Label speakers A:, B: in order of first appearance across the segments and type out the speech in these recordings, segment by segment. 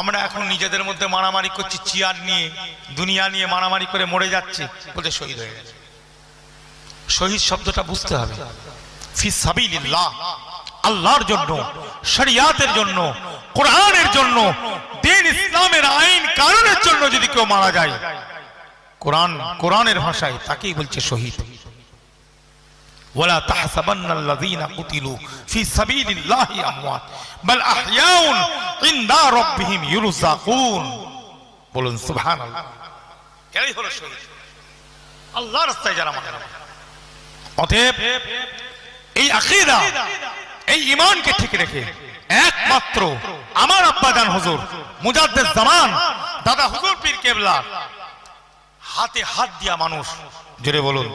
A: আমরা এখন নিজেদের মধ্যে মারামারি করছি, চেয়ার নিয়ে, দুনিয়া নিয়ে মারামারি করে মরে যাচ্ছে বলতে শহীদ হয়ে গেছে। শহীদ শব্দটা বুঝতে হবে। আল্লাহর জন্য, শরিয়াতের জন্য, কোরআনের জন্য, দিন ইসলামের আইন কারণের জন্য যদি কেউ মারা যায়, কোরআন, কোরআনের ভাষায় তাকেই বলছে শহীদ। ولا تحسبن الذين قتلوا في سبيل الله اموات بل احياء عند ربهم يرزقون বলুন সুবহানাল্লাহ এরাই হলো শহীদ আল্লাহর রাস্তায় যারা মারা যায়। অতএব এই আকীদা এই ঈমানকে ঠিক রেখে একমাত্র আমার আব্বাজান হুজুর মুজাদ্দেদ জামান দাদা হুজুর পীর কেবলা হাতে হাত দিয়া মানুষ জোরে বলুন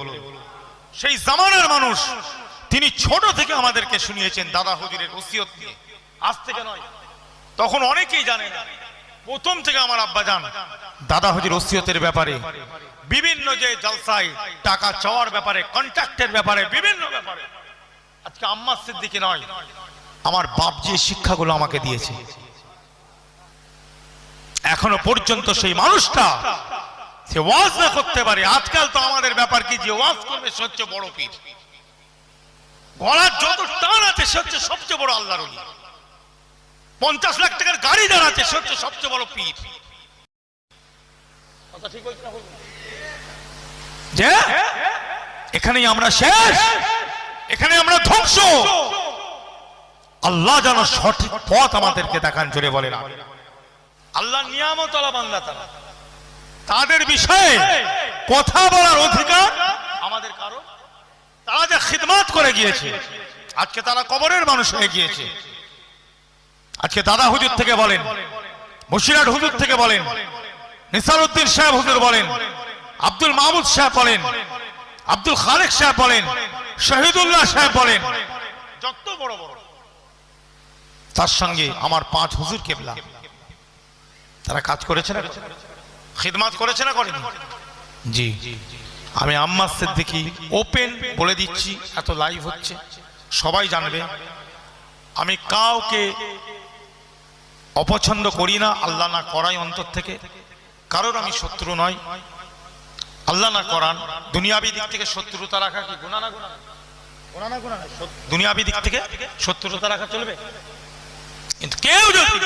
A: সেই জামানার মানুষ, তিনি ছোট থেকে আমাদেরকে শুনিয়েছেন দাদা হুজুরের ওসিয়ত নিয়ে। আজ থেকে নয়, তখন অনেকেই জানে প্রথম থেকে আমার আব্বা জান দাদা হুজুর ওসিয়তের ব্যাপারে। বিভিন্ন যে জলসায় টাকা চাওয়ার ব্যাপারে, কন্ট্রাক্টের ব্যাপারে, বিভিন্ন ব্যাপারে। আজকে আম্মা সিদ্দিকি নয়, আমার বাপ যে শিক্ষাগুলো আমাকে দিয়েছে। এখনও পর্যন্ত সেই মানুষটা সে ওয়াজ না করতে পারে। আজকাল তো আমাদের ব্যাপার কি যে ওয়াজ করবে, সে হচ্ছে বড় পীর। গলার যত টান আছে, সে হচ্ছে সবচেয়ে বড় আল্লাহর ওলি। পঞ্চাশ লাখ টাকার গাড়ি দাঁড়াচ্ছে সে হচ্ছে সবচেয়ে বড় পীর। কথা যে? এখানেই আমরা শেষ। এখানে আমরা ধ্বংস। আল্লাহ যেন সঠিক পথ আমাদেরকে দেখান, জোরে বলে না আল্লাহ নিয়ামত আলা বান্দা তারা। তাদের বিষয়ে কথা বলার অধিকার আমাদের কারও। তারা যে খিদমাত করে গিয়েছে, আজকে তারা কবরের মানুষ হয়ে গিয়েছে। আজকে দাদা হুজুর থেকে বলেন মুশিরাট হুজুর থেকে বলেন, নিসারউদ্দিন সাহেব হুজুর বলেন, আব্দুল মাহমুদ সাহেব বলেন, আব্দুল খালেক সাহেব বলেন, শহীদুল্লাহ সাহেব বলেন, যত বড় বড়। তার সঙ্গে আমার পাঁচ হুজুর কেবলা। তারা কাজ করেছে না? খিদমাত করেছে না করেনি? জি। আমি আম্মা সিদ্দিকি ওপেন বলে দিচ্ছি এত লাইভ হচ্ছে। সবাই জানবে আমি কাউকে অপছন্দ করি না আল্লাহ না করাই অন্তর থেকে। কারোর আমি শত্রু নয়। আল্লাহ না করান দুনিয়াবি দিক থেকে শত্রুতা রাখা কি গুণা না গুণা? দুনিয়াবি দিক থেকে শত্রুতা রাখা চলবে? কিন্তু কেউ যদি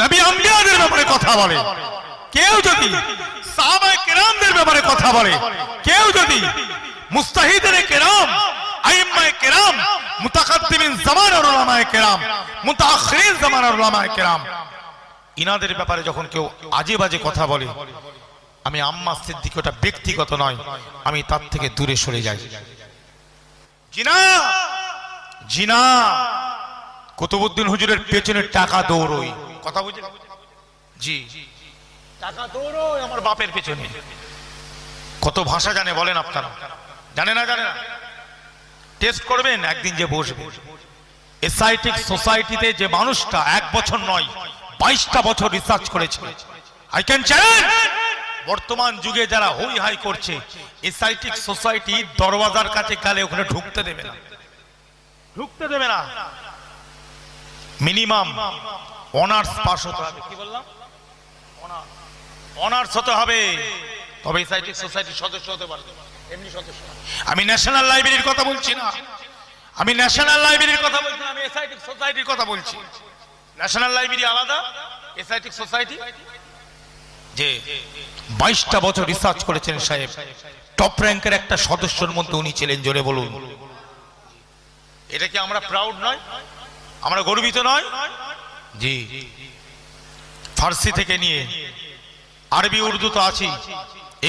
A: নবী আম্বিয়াদের ব্যাপারে কথা বলে কেউ যদি কেরামদের ব্যাপারে কথা বলে, কেউ যদি মুস্তাহিদের কেরাম কেরাম কেরাম কেরাম, ইনাদের ব্যাপারে যখন কেউ আজে বাজে কথা বলে, আমি আম্মা ওটা ব্যক্তিগত নয়, আমি তার থেকে দূরে সরে যাই। জিনা! জিনা! কুতুবুদ্দিন হুজুরের পেছনে টাকা দৌড়ই। কথা বুঝে জি। টাকা দৌড়ই আমার বাপের পেছনে। কত ভাষা জানে বলেন আপনারা? জানে না জানে না? টেস্ট করবেন একদিন যে বসবে। এসআইটিক সোসাইটিতে যে মানুষটা এক বছর নয় বাইশটা বছর রিসার্চ করেছে। আই ক্যান চ্যালেঞ্জ বর্তমান যুগে যারা হই হাই করছে এসআইটিক সোসাইটি দরওয়াজার কাছে গেলে ওখানে ঢুকতে দেবে না। ঢুকতে দেবে না। মিনিমাম অনার্স পাস হতে হবে। কি বললাম? অনার্স হতে হবে। তবে এসআইটি সোসাইটির সদস্য হতে পারবে এমনি সদস্য। আমি ন্যাশনাল লাইব্রেরির কথা বলছি না। আমি ন্যাশনাল লাইব্রেরির কথা বলছি আমি এসআইটি সোসাইটির কথা বলছি। ন্যাশনাল লাইব্রেরি আলাদা এসআইটি সোসাইটি যে বাইশটা বছর রিসার্চ করেছেন সাহেব টপ র্যাঙ্কের একটা সদস্যর মধ্যে উনি ছিলেন, জোরে বলুন। এটা কি আমরা প্রাউড নয়? আমরা গর্বিত নয়? জি। ফার্সি থেকে নিয়ে আরবি, উর্দু তো আছেই।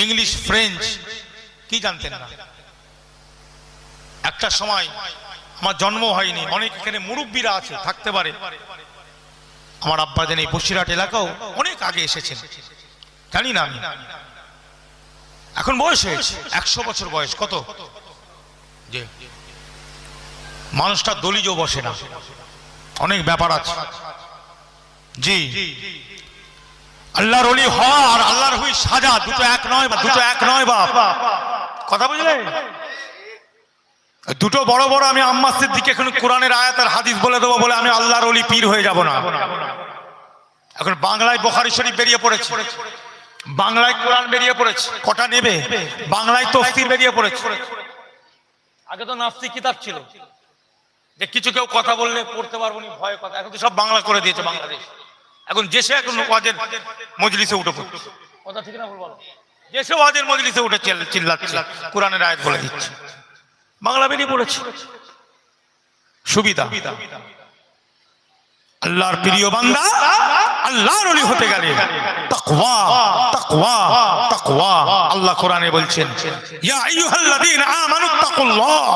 A: ইংলিশ, ফ্রেঞ্চ, কি জানতেন না? একটা সময় আমার জন্ম হয়নি, অনেক এখানে মুরব্বীরা আছে, থাকতে পারে। আমার আব্বা জানি বসিরহাট এলাকাও অনেক আগে এসেছেন। জানি না আমি। এখন বয়স হয়েছে, একশো বছর বয়স, কত? যে মানুষটা দলিজ বসে না। অনেক ব্যাপার আছে। জি। আল্লাহর অলি হওয়া আর আল্লাহর হুই সাজা, দুটো এক নয় বা, দুটো এক নয় বাপ। কথা বুঝলে দুটো বড় বড় আমি আম্মা দিকে এখন কোরআনের আয়াত আর হাদিস বলে দেবো বলে আমি আল্লাহর অলি পীর হয়ে যাব না। এখন বাংলায় বোখারি শরীফ বেরিয়ে পড়েছে। বাংলায় কোরআন বেরিয়ে পড়েছে। কটা নেবে? বাংলায় তফসির বেরিয়ে পড়েছে। আগে তো নাস্তিক কিতাব ছিল। যে কিছু কেউ কথা বললে পড়তে পারব না, ভয় কথা। এখন তো সব বাংলা করে দিয়েছে বাংলাদেশ। এখন যেসে এখন ওয়াজের মজলিসে উঠে পড়ছে। কথা ঠিক না ভুল বলো। যেসে ওয়াজের মজলিসে উঠে চিল্লা- চিল্লাচ্ছে কোরআনের আয়াত বলে দিচ্ছে। বাংলা বেরিয়ে পড়েছে। সুবিধা। আল্লাহর প্রিয় বান্দা আল্লাহর ওলি হতে গেলে তাকওয়া তাকওয়া তাকওয়া। আল্লাহ কোরআনে বলছেন ইয়া আইয়ুহাল্লাযীনা আমানু তাকুল্লাহ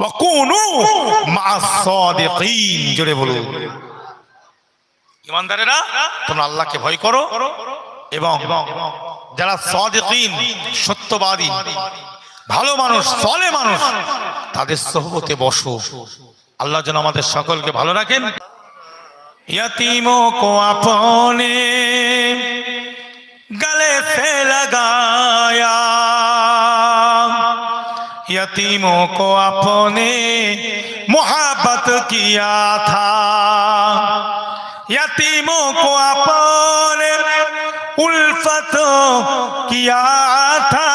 A: ওয়া কুনু মা'আস সাদিকিন জোরে বলুন। ইমানদারেরা তোমরা আল্লাহকে ভয় করো এবং যারা সাদিকিন সত্যবাদী ভালো মানুষ সলে মানুষ তাদের সহবতে বসো আল্লাহ যেন আমাদের সকলকে ভালো রাখেন यतीमों को अपने गले से लगाया यतीमों को अपने मोहब्बत किया था यतीमों को अपने उल्फत किया था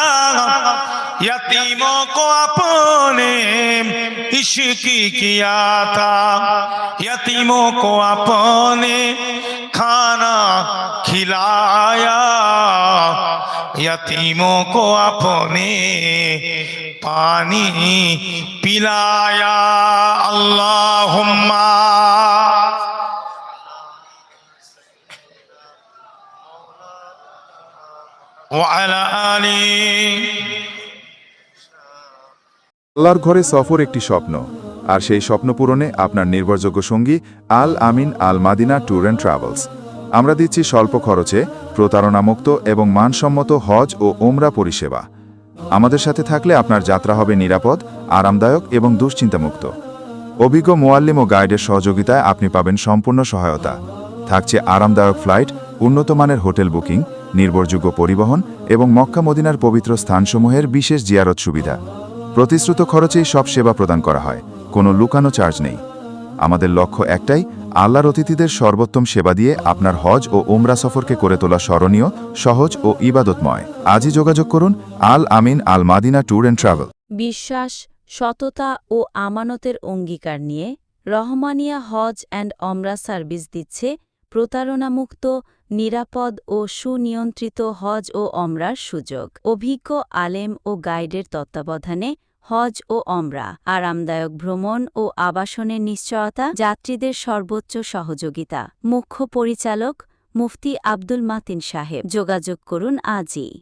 A: यतीमों को अपने इश्क किया था यतीमों को अपने खाना खिलाया यतीमों को अपने पानी पिलाया अल्लाहुम्मा
B: আল্লাহর ঘরে সফর একটি স্বপ্ন, আর সেই স্বপ্ন পূরণে আপনার নির্ভরযোগ্য সঙ্গী Al Amin Al Madina tour and travels. আমরা দিচ্ছি স্বল্প খরচে প্রতারণামুক্ত এবং মানসম্মত হজ ও ওমরা পরিষেবা। আমাদের সাথে থাকলে আপনার যাত্রা হবে নিরাপদ, আরামদায়ক এবং দুশ্চিন্তামুক্ত। অভিজ্ঞ মোয়াল্লিম ও গাইডের সহযোগিতায় আপনি পাবেন সম্পূর্ণ সহায়তা। থাকছে আরামদায়ক ফ্লাইট উন্নত মানের হোটেল বুকিং নির্ভরযোগ্য পরিবহন এবং মক্কা মদিনার পবিত্র স্থানসমূহের বিশেষ জিয়ারত সুবিধা। প্রতিশ্রুত খরচেই সব সেবা প্রদান করা হয়, কোনো লুকানো চার্জ নেই। আমাদের লক্ষ্য একটাই, আল্লাহর অতিথিদের সর্বোত্তম সেবা দিয়ে আপনার হজ ও উমরা সফরকে করে তোলা স্মরণীয়, সহজ ও ইবাদতময়। আজই যোগাযোগ করুন Al Amin Al Madina tour and travel.
C: বিশ্বাস, সততা ও আমানতের অঙ্গীকার নিয়ে রহমানিয়া হজ অ্যান্ড অমরা সার্ভিস দিচ্ছে প্রতারণামুক্ত, নিরাপদ ও সুনিয়ন্ত্রিত হজ ও অমরার সুযোগ। অভিজ্ঞ আলেম ও গাইডের তত্ত্বাবধানে হজ ও অমরা, আরামদায়ক ভ্রমণ ও আবাসনের নিশ্চয়তা, যাত্রীদের সর্বোচ্চ সহযোগিতা। মুখ্য পরিচালক মুফতি আব্দুল মাতিন সাহেব। যোগাযোগ করুন আজই।